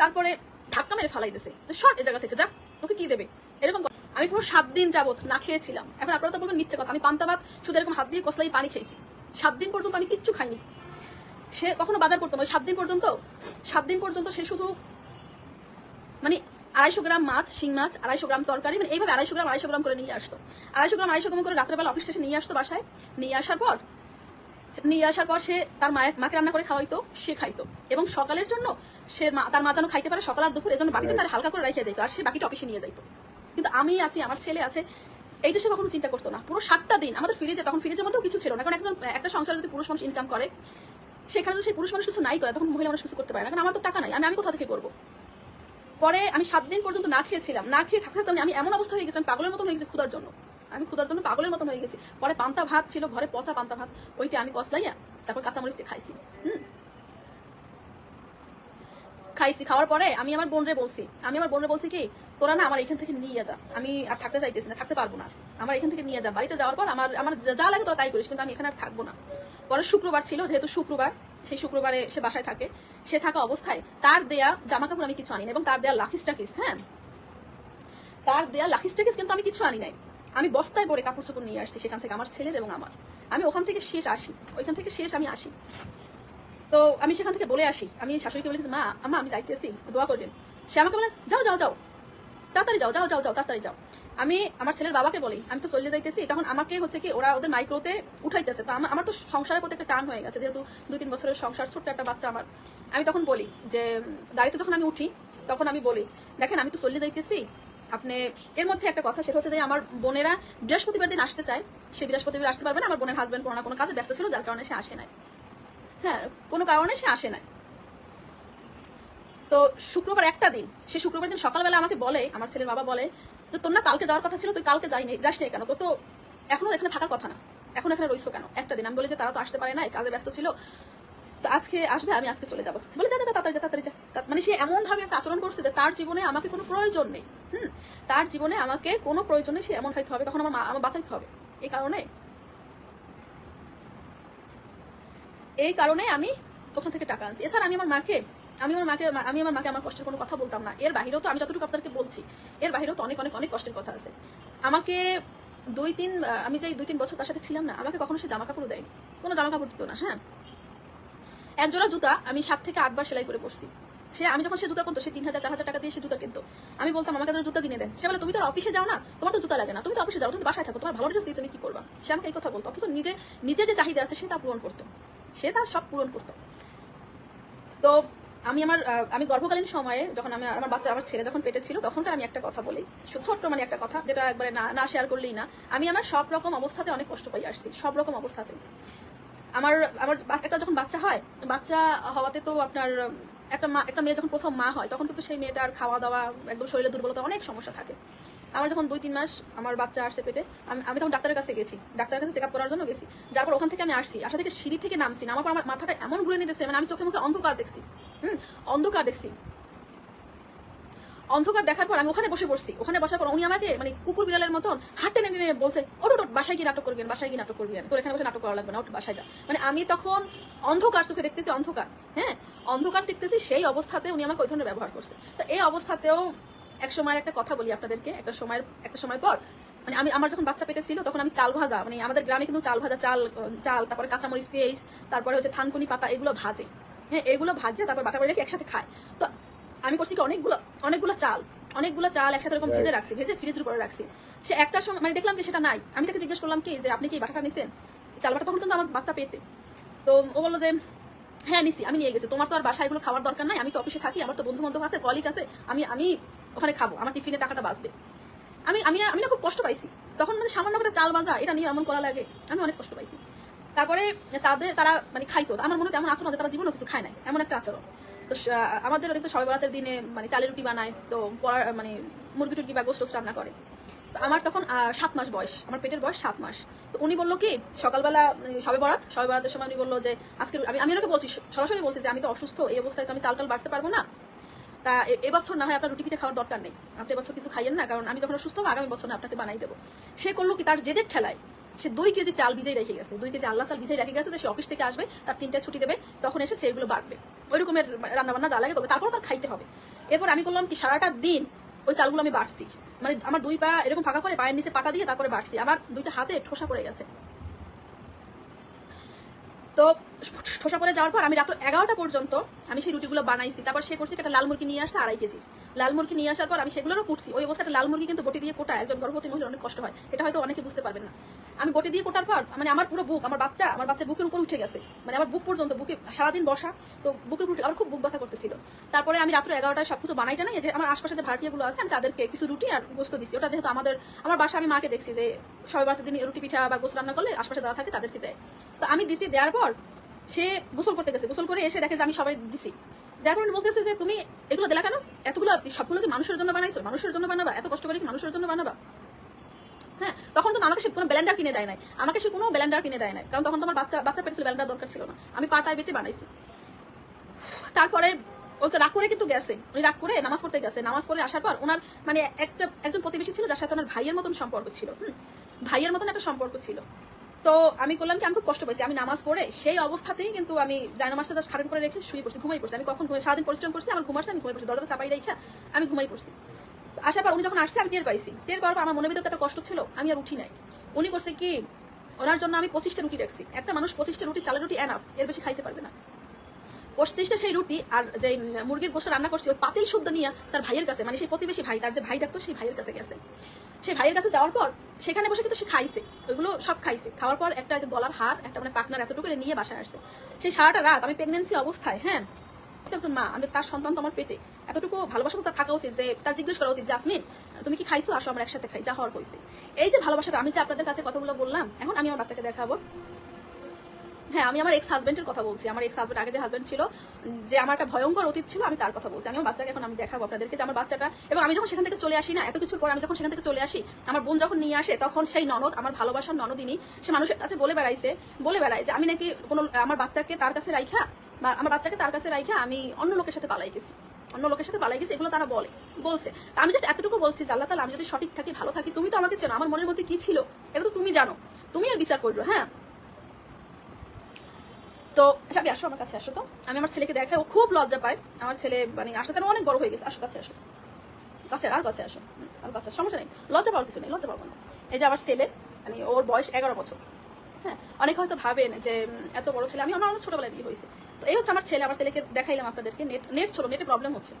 তারপরে ধাক্কা মেরে ফালাই দিছে শর্ট এ জায়গা থেকে, যা, তোকে কি দেবে? এরকম আমি পুরো সাত দিন যাবত না খেয়েছিলাম। এখন আপনারা তো বলবেন মিথ্যে কথা। আমি পান্তা ভাত শুধু এরকম হাত দিয়ে কসলাই পানি খেয়েছি। সাত দিন পর্যন্ত আমি কিচ্ছু খাইনি। সে কখনো বাজার করতো না। সাত দিন পর্যন্ত, সাত দিন পর্যন্ত সে শুধু মানে আড়াইশো গ্রাম মাছ, শিং মাছ, আড়াইশো গ্রাম তরকারি মানে এইভাবে আড়াইশো গ্রাম আড়াইশো গ্রাম করে নিয়ে আসতো। আড়াইশো গ্রাম আড়াইশো গ্রাম করে রাত্রেবেলা অফিস শেষে নিয়ে আসতো বাসায়। নিয়ে আসার পর নিয়ে আসার পর সে তার মায়ের মাকে রান্না করে খাওয়াইতো সে খাইতো। এবং সকালের জন্য সে মা- তার মা যেন খাইতে পারে সকাল আর দুপুর এজন্য বাড়িতে তার হালকা করে রেখে যেত আর সে বাকিটা অফিসে নিয়ে যাইতো। কিন্তু আমি আছি আমার ছেলে আছে এইটা সে কখনো চিন্তা করতো না। পুরো সাতটা দিন আমাদের ফিরে ফ্রিজে তখন ফ্রিজের মধ্যেও কিছু ছিল না কারণ একজন একটা সংসারে যদি পুরুষ মানুষ ইনকাম করে সেখানে যদি সেই পুরুষ মানুষ কিছু নাই করে তখন মহিলা মানুষ কিছু করতে পারে না কারণ আমার তো টাকা নাই আমি আমি কোথা থেকে করব? পরে আমি সাত দিন পর্যন্ত না খেয়েছিলাম না খেয়ে থাকতে থাকতে আমি এমন অবস্থা হয়ে গেছিলাম পাগলের মতো হয়ে গেছি ক্ষুধার জন্য। আমি ক্ষুধার জন্য পাগলের মতন হয়ে গেছি। পরে পান্তা ভাত ছিল, ঘরে পচা পান্তা ভাত। ওইটা আমি কসলাইয়া তারপর কাঁচামরিচ খাইছি। খাইছি, খাওয়ার পরে আমি আমার বোনরে বলছি, আমি আমার বোনরে বলছি কি, তোরা না আমার এখান থেকে নিয়ে যা। আমি আর থাকতে চাইতেছি না, থাকতে পারব না আমার এখান থেকে নিয়ে যা। বাড়িতে যাওয়ার পর আমার আমার যা লাগে তোরা তাই করিস, কিন্তু আমি এখানে আর থাকব না। পরে শুক্রবার ছিল, যেহেতু শুক্রবার, সেই শুক্রবারে সে বাসায় থাকে। সে থাকা অবস্থায় তার দেয়া জামা কাপড় আমি কিছু আনি না এবং তার দেয়া লাখিস টাকিস হ্যাঁ? তার দেয়া লাখিস টাকিস কিন্তু আমি কিছু আনি নাই। আমি বস্তায় পরে কাপড় চোপড় নিয়ে আসছি সেখান থেকে আমার ছেলের এবং আমার। আমি ওখান থেকে শেষ আসি। ওইখান থেকে শেষ আমি আসি। তো আমি সেখান থেকে বলে আসি। আমি শাশুড়িকে বলে মা আমা আমি যাইতেছি, দোয়া করবেন। সে আমাকে বলে, যাও যাও যাও। তাড়াতাড়ি যাও যাও যাও যাও, তাড়াতাড়ি যাও। আমি আমার ছেলের বাবাকে বলি, আমি তো চলে যাইতেছি। তখন আমাকে হচ্ছে কি, ওরা ওদের মাইক্রোতে উঠাইতেছে। তো আমার তো সংসারের প্রতি একটা টান হয়ে গেছে, যেহেতু দুই, তিন বছরের সংসার, ছোট্ট একটা বাচ্চা আমার। আমি তখন বলি যে গাড়িতে যখন আমি উঠি, তখন আমি বলি, দেখেন, আমি তো চলে যাইতেছি আপনি, এর মধ্যে একটা কথা, সেটা হচ্ছে যে আমার বোনেরা বৃহস্পতিবার দিন আসতে চায়। সে বৃহস্পতিবার আসতে পারবে না, আমার বোনের হাজবেন্ড কোনো কোনো কাজে ব্যস্ত ছিল, যার কারণে সে আসে নাই। হ্যাঁ কোনো কারণে সে আসে নাই। তো শুক্রবার একটা দিন, সে শুক্রবার দিন সকালবেলা আমাকে বলে, আমার ছেলের বাবা বলে যে না কালকে যাওয়ার কথা ছিল, তুই কালকে যাইনি যাস নাই কেন? তোর তো এখনও এখানে থাকার কথা না। এখন এখানে রইছো কেন? একটা দিন, আমি বলি যে তারা তো আসতে পারে না কাজে ব্যস্ত ছিল। আজকে আসবে, আমি আজকে চলে যাব। বলে, যা যা তাড়াতাড়ি যা তাড়াতাড়ি যা। মানে সে এমন ভাবে একটা আচরণ করছে যে তার জীবনে আমাকে কোনো প্রয়োজন নেই। হুম? তার জীবনে আমাকে কোনো প্রয়োজন নেই, সে এমন খাইতে হবে, তখন আমার মা, আমার বাঁচাইতে হবে। এই কারণে এই কারণে আমি ওখান থেকে টাকা আনছি। এছাড়া আমি আমার মাকে, আমি আমার মাকে, আমি আমার মাকে আমার কষ্টের কোনো কথা বলতাম না। এর বাহিরেও তো আমি যতটুকু আপনাদেরকে বলছি, এর বাহিরেও তো অনেক অনেক অনেক কষ্টের কথা আছে। আমাকে দুই, তিন আমি যে দুই, তিন বছর তার সাথে ছিলাম না, আমাকে কখনো সে জামা কাপড় দেয়নি। কোনো জামা কাপড় দিত না হ্যাঁ? এক জোড়া জুতা আমি সাত থেকে আটবার সেলাই করে পড়ছি সে, আমি যখন সে জুতা কিনতো, সে তিন হাজার চার হাজার টাকা দিয়ে সে জুতা কিনতো। আমি বলতাম, আমাকে তারা জুতা কিনে দেন। সে বলে, তুমি তো অফিসে যাও না? তোমার তো জুতা লাগে না। তুমি তো অফিসে যাও, তুমি বাসায় থাকো। তোমার ভালো ড্রেস দিয়ে তুমি কি করবা? সে আমাকে এই কথা বলতো। অথচ নিজে নিজের যে চাহিদা আছে, সে তা পূরণ করতো। সে তার সব পূরণ করতো। তো আমি আমার আমি গর্ভকালীন সময়ে যখন আমি আমার বাচ্চা, আমার ছেলে যখন পেটে ছিল, তখনকার আমি একটা কথা বলি। ছোট্ট মানে একটা কথা, যেটা একবারে না না শেয়ার করলেই না। আমি আমার সব রকম অবস্থাতে অনেক কষ্ট পাই আসছি, সব রকম অবস্থাতে আমার আমার একটা যখন বাচ্চা হয়, বাচ্চা হওয়াতে তো আপনার, একটা মা, একটা মেয়ে যখন প্রথম মা হয়, তখন কিন্তু সেই মেয়েটার খাওয়া দাওয়া একদম শরীরে দুর্বলতা অনেক সমস্যা থাকে। আমার যখন দুই তিন মাস আমার বাচ্চা আসছে পেটে, আমি আমি তখন ডাক্তারের কাছে গেছি। ডাক্তারের কাছে চেক আপ করার জন্য গেছি। যারপর ওখান থেকে আমি আসছি। আসা থেকে সিঁড়ি থেকে নামছি। নামার পর আমার মাথাটা এমন ঘুরে নিতেছে মানে আমি চোখে মুখে অন্ধকার দেখছি। হুম, অন্ধকার দেখছি। অন্ধকার দেখার পর আমি ওখানে বসে পড়ছি। ওখানে বসার পর উনি আমাকে মানে কুকুর বিড়ালের মতন হাঁটতে নেমে নেমে বলছে ওট ওট, বাসায় গিয়ে নাটক করবেন বাসায় গিয়ে নাটক করবেন। তোর এখানে বসে নাটক করা লাগবে না ওট বাসায় যা। মানে আমি তখন অন্ধকার চোখে দেখতেছি অন্ধকার হ্যাঁ? অন্ধকার দেখতেছি সেই অবস্থাতে উনি আমাকে ওই ধরনের ব্যবহার করছে। তো এই অবস্থাতেও এক সময় একটা কথা বলি আপনাদেরকে একটা সময়ের একটা সময় পর মানে আমি আমার যখন বাচ্চা পেটে ছিল তখন আমি চাল ভাজা মানে আমাদের গ্রামে কিন্তু চাল ভাজা চাল চাল তারপরে কাঁচামরিচ পেঁয়াজ তারপরে হচ্ছে থানকুনি পাতা এগুলো ভাজে হ্যাঁ? এগুলো ভাজে তারপর বাটা করে রেখে একসাথে খায়। তো আমি করছি কি অনেকগুলো অনেকগুলো চাল অনেকগুলো চাল একসাথে এরকম ভেজে রাখছি ভেজে ফ্রিজের উপরে রাখছি। সে একটা সময় মানে দেখলাম যে সেটা নাই। আমি তাকে জিজ্ঞেস করলাম কি যে আপনি কি বাটাটা নিছেন? চাল বাটা তখন কিন্তু আমার বাচ্চা পেটে। তো ও বলল যে হ্যাঁ নিছি আমি নিয়ে গেছি। তোমার তো আর বাসায় এগুলো খাওয়ার দরকার নাই। আমি তো অফিসে থাকি আমার তো বন্ধু বান্ধব আছে কলিগ আছে আমি আমি ওখানে খাব আমার টিফিনের টাকাটা বাঁচবে। আমি আমি আমি না খুব কষ্ট পাইছি। তখন মানে সামান্য করে চাল ভাজা এটা নিয়ে এমন করা লাগে আমি অনেক কষ্ট পাইছি। তারপরে তাদের তারা মানে খাইতো আমার মনে হয় এমন আচরণ তারা জীবনে কিছু খায় নাই এমন একটা আচরণ। তো আমাদের ওদিকে তো সবাই বরাতের দিনে মানে চালের রুটি বানায়, তো পড়ার মানে মুরগি টুরগি বা গোস্ট রান্না করে। তো আমার তখন সাত মাস বয়স, আমার পেটের বয়স সাত মাস। তো উনি বলল কি, সকালবেলা মানে সবে বরাত, সবে বরাতের সময় উনি বলল যে, আজকে আমি আমি ওনাকে বলছি সরাসরি বলছি যে, আমি তো অসুস্থ, এই অবস্থায় তো আমি চাল টাল বাড়তে পারব না। তা এবছর না হয় আপনার রুটি পিঠে খাওয়ার দরকার নেই। আপনি এবছর কিছু খাইয়েন না, কারণ আমি যখন অসুস্থ হব, আগামী বছর আপনাকে বানাই দেবো। সে করল কি, তার জেদের ঠেলায় সে দুই কেজি চাল ভিজাই রেখে গেছে। দুই কেজি আল্লাহ চাল ভিজাই রেখে গেছে সে অফিস থেকে আসবে, তার তিনটা ছুটি দেবে, তখন এসে সেগুলো বাড়বে। ওই রকমের রান্না বান্না যা লাগে করবে তারপর তার খাইতে হবে। এরপর আমি করলাম কি, সারাটা দিন ওই চালগুলো আমি বাড়ছি। মানে আমার দুই পা এরকম ফাঁকা করে পায়ের নিচে পাটা দিয়ে তারপরে বাড়ছি। আমার দুইটা হাতে ঠোসা পড়ে গেছে। তো ঠোসা পরে যাওয়ার পর আমি রাত এগারোটা পর্যন্ত আমি সেই রুটিগুলো বানাইছি। তারপর সে করছে একটা লাল মুরগি নিয়ে আসছে আড়াই কেজি। লাল মুরগি নিয়ে আসার পর আমি সেগুলোরও কুটছি। ওই অবস্থাটা লাল মুরগি কিন্তু বটি দিয়ে কোটা, একজন গর্ভবতী মহিলা অনেক কষ্ট হয়। এটা হয়তো অনেকে বুঝতে পারবেন না। আমি বটি দিয়ে কোটার পর মানে আমার পুরো বুক, আমার বাচ্চা আমার বাচ্চা বুকের উপর উঠে গেছে। মানে আমার বুক পর্যন্ত, বুকে সারাদিন বসা, তো বুকের উপর আমার খুব বুক ব্যথা করতেছিল। তারপরে আমি রাত্র এগারোটায় সবকিছু বানাইটা নাই যে আমার আশপাশে যে ভাড়াটিয়াগুলো আছে, আমি তাদেরকে কিছু রুটি আর গোস্ত দিচ্ছি ওটা যেহেতু আমাদের, আমার বাসা আমি মাকে দেখছি যে সবাই বাড়িতে দিন রুটি পিঠা বা গোস্ত রান্না করলে আশপাশে যারা থাকে তাদেরকে দেয়। তো আমি দিছি, দেওয়ার পর সে গোসল করতে গেছে। গোসল করে এসে দেখে যে আমি সবাই দিছি। দেওয়ার বলতেছে যে তুমি এগুলো দিলা কেন? এতগুলো সবগুলো কি মানুষের জন্য বানাইছো? মানুষের জন্য বানাবা? এত কষ্ট করে কি মানুষের জন্য বানাবা? হ্যাঁ তখন তো আমাকে সে কোনো ব্লেন্ডার কিনে দেয় নাই। আমাকে সে কোনো ব্লেন্ডার কিনে দেয় নাই। কারণ তখন তো আমার বাচ্চা বাচ্চা পেটে ব্লেন্ডার দরকার ছিল না। আমি পাটায় বেটে বানাইছি। তারপরে ওকে রাগ করে কিন্তু গেছে। উনি রাগ করে নামাজ পড়তে গেছে। নামাজ পড়ে আসার পর ওনার মানে একটা একজন প্রতিবেশী ছিল যার সাথে ওনার ভাইয়ের মতন সম্পর্ক ছিল। হুম, ভাইয়ের মতন একটা সম্পর্ক ছিল। তো আমি করলাম কি, আমি খুব কষ্ট পাইছি। আমি নামাজ পড়ে সেই অবস্থাতেই কিন্তু আমি জায়নামাজটা জাস্ট খারণ করে রেখে শুয়ে পড়ছি, ঘুমাই পড়ছি। আমি কখন সারাদিন পরিশ্রম করছি আমার ঘুমাচ্ছে, আমি ঘুমাই পড়ছি। দরজাটা চাপাই রেখে আমি ঘুমাই পড়ছি। আসার পর উনি যখন আসছে, আমি টের পাইছি। টের পাওয়ার পর আমার মনের ভিতরে একটা কষ্ট ছিল, আমি আর উঠি নাই। উনি করছে কি, ওনার জন্য আমি পঁচিশটা রুটি রাখছি। একটা মানুষ পঁচিশটা রুটি, চালের রুটি এনাফ এর বেশি খাইতে পারবে না। পঁচিশটা সেই রুটি আর যে মুরগির গোসা রান্না করছি, ওই পাতিল শুদ্ধ নিয়ে তার ভাইয়ের কাছে মানে সেই প্রতিবেশী ভাই, তার যে ভাই ডাকতো, সেই ভাইয়ের কাছে গেছে। সেই ভাইয়ের কাছে যাওয়ার পর সেখানে বসে কিন্তু সে খাইছে, ওইগুলো সব খাইছে। খাওয়ার পর একটা গলার হার, একটা মানে পাকনার এতটুকু নিয়ে বাসায় আসছে। সেই সারাটা রাত আমি প্রেগনেন্সি অবস্থায় হ্যাঁ একজন মা, আমি তার সন্তান তো আমার পেটে, এতটুকু ভালোবাসা তার থাকা উচিত যে, তার জিজ্ঞেস করা উচিত জাসমিন, তুমি কি খাইছো? আসো, আমরা একসাথে খাই, যা হওয়ার হয়েছে। এই যে ভালোবাসাটা, আমি যে আপনাদের কাছে কতগুলো বললাম, এখন আমি আমার বাচ্চাকে দেখাবো। হ্যাঁ আমি আমার এক্স হাজবেন্ডের কথা বলছি। আমার এক্স হাজবেন্ড আগে যে হাজবেন্ড ছিল, যে আমার একটা ভয়ঙ্কর অতীত ছিল, আমি তার কথা বলছি। আমি বাচ্চাকে এখন আমি দেখাবো আপনাদেরকে যে আমার বাচ্চাটা। এবং আমি যখন সেখান থেকে চলে আসি না, এত কিছুর পর আমি যখন সেখান থেকে চলে আসি, আমার বোন যখন নিয়ে আসে, তখন সেই ননদ, আমার ভালোবাসার ননদিনী, সে মানুষের কাছে বলে বেড়াইছে, বলে বেড়ায় যে, আমি নাকি কোনো, আমার বাচ্চাকে তার কাছে রাইখা, বা আমার বাচ্চাকে তার কাছে রাইখা, আমি অন্য লোকের সাথে পালাই গেছি। অন্য লোকের সাথে পালাই গেছি, এগুলো তারা বলে, বলছে। আমি জাস্ট এতটুকু বলছি আল্লাহ তালা আমি যদি সঠিক থাকি, ভালো থাকি, তুমি তো আমাকে চেনো, আমার মনের মধ্যে কি ছিল? এটা তো তুমি জানো। তুমি আর বিচার করল হ্যাঁ? তো, সাবি, আসো আমার কাছে, আসো তো। আমি আমার ছেলেকে দেখাই, ও খুব লজ্জা পায়। আমার ছেলে মানে আসতে অনেক বড় হয়ে গেছে। আসো, কাছে আসো। কাছে, আর কাছে আসো। আর কাছে সমস্যা নেই। লজ্জা পাওয়ার কিছু নেই, লজ্জা পাবো না এই যে আমার ছেলে মানে ওর বয়স এগারো বছর। হ্যাঁ অনেক হয়তো ভাবেন যে এত বড় ছেলে, আমি অনেক ছোটবেলায় বিয়ে হয়েছে। তো এই হচ্ছে আমার ছেলে, আমার ছেলেকে দেখাইলাম আপনাদেরকে, নেট নেট ছিল নেটে প্রবলেম হচ্ছে।